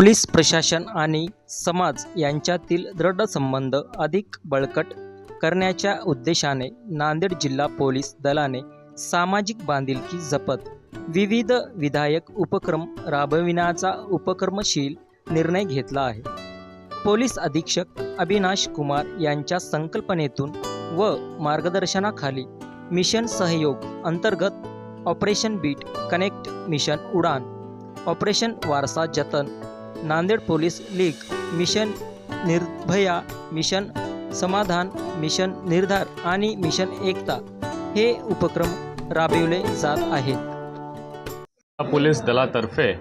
Police प्रशासन आणि समाज यांच्यातील दृढ संबंध अधिक बळकट करण्याच्या उद्देशाने नांदेड जिल्हा पोलीस दलाने सामाजिक बांधिलकी जपत विविध विधायक उपक्रम राबविण्याचा उपक्रमशील निर्णय घेतला आहे. पोलीस अधीक्षक अविनाश कुमार यांच्या संकल्पनेतून व मार्गदर्शनाखाली मिशन सहयोग अंतर्गत operation beat connect mission Udaan operation वारसा जतन Nanded police league mission Nirbhaya mission Samadhan mission Nirdhar आणि मिशन एकता हे उपक्रम राबविले जात आहेत. पोलीस दलातर्फे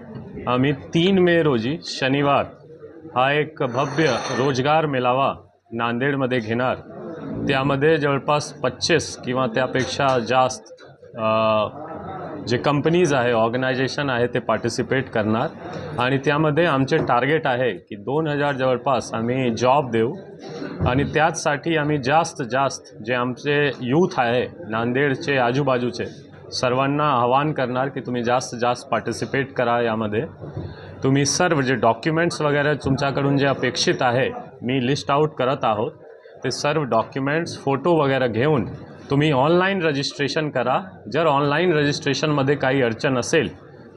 आम्ही तीन मे रोजी शनिवार हा एक भव्य रोजगार मेळावा नांदेडमध्ये घेणार. त्यामध्ये जवळपास पच्चीस किंवा त्यापेक्षा जास्त जे कंपनीज आहे ऑर्गनायझेशन आहे ते पार्टिसिपेट करणार. आणि त्यामध्ये आमचे टार्गेट आहे की दोन हजार जवळपास आम्ही जॉब देऊ. आणि त्याचसाठी आम्ही जास्त जास्त जे आमचे यूथ आहे नांदेडचे आजूबाजूचे सर्वांना आवाहन करणार की तुम्ही जास्त जास्त पार्टिसिपेट करा यामध्ये. तुम्ही सर्व जे डॉक्युमेंट्स वगैरे तुमच्याकडून जे अपेक्षित आहे मी लिस्ट आउट करत आहोत. ते सर्व डॉक्युमेंट्स फोटो वगैरे घेऊन तुम्ही ऑनलाईन रजिस्ट्रेशन करा. जर ऑनलाईन रजिस्ट्रेशनमध्ये काही अडचण असेल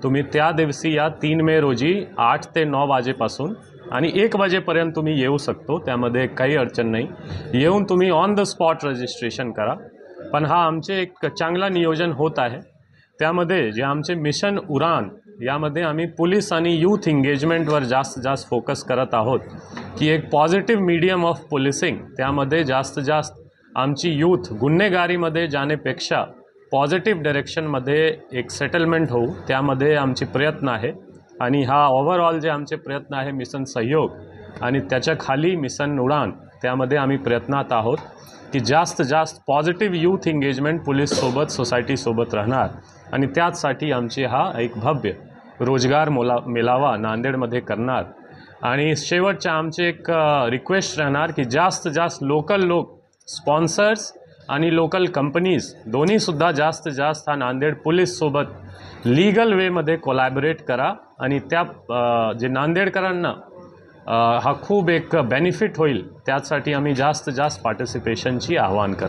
तुम्ही त्या दिवशी या तीन मे रोजी आठ ते नऊ वाजेपासून आणि एक वाजेपर्यंत तुम्ही येऊ शकतो. त्यामध्ये काही अडचण नाही. येऊन तुम्ही ऑन द स्पॉट रजिस्ट्रेशन करा. पण हा आमचे एक चांगला नियोजन होत आहे. त्यामध्ये जे आमचे मिशन उडान यामध्ये आम्ही पोलीस आणि यूथ एंगेजमेंटवर जास्त जास्त फोकस करत आहोत. की एक पॉझिटिव्ह मीडियम ऑफ पोलिसिंग त्यामध्ये जास्त जास्त आमची यूथ गुन्हेगारीमध्ये जाण्यापेक्षा पॉझिटिव्ह डायरेक्शनमध्ये एक सेटलमेंट होऊ त्यामध्ये आमचे प्रयत्न आहे. आणि हा ओव्हरऑल जे आमचे प्रयत्न आहे मिशन सहयोग आणि त्याच्याखाली मिशन उडान त्यामध्ये आम्ही प्रयत्नात आहोत की जास्त जास्त पॉझिटिव्ह यूथ एंगेजमेंट पोलीससोबत सोसायटीसोबत राहणार. आणि त्याचसाठी आमची हा एक भव्य रोजगार मोला मेळावा नांदेडमध्ये करणार. आणि शेवटच्या आमचे एक रिक्वेस्ट राहणार की जास्त जास्त लोकल लोक स्पॉन्सर्स आणि लोकल कंपनीज दोन्हीसुद्धा जास्त जास्त हा नांदेड पोलीससोबत लीगल वेमध्ये कोलॅबरेट करा. आणि त्या जे नांदेडकरांना हा खूप एक बेनिफिट होईल त्यासाठी आम्ही जास्त जास्त पार्टिसिपेशनची आवाहन करतो.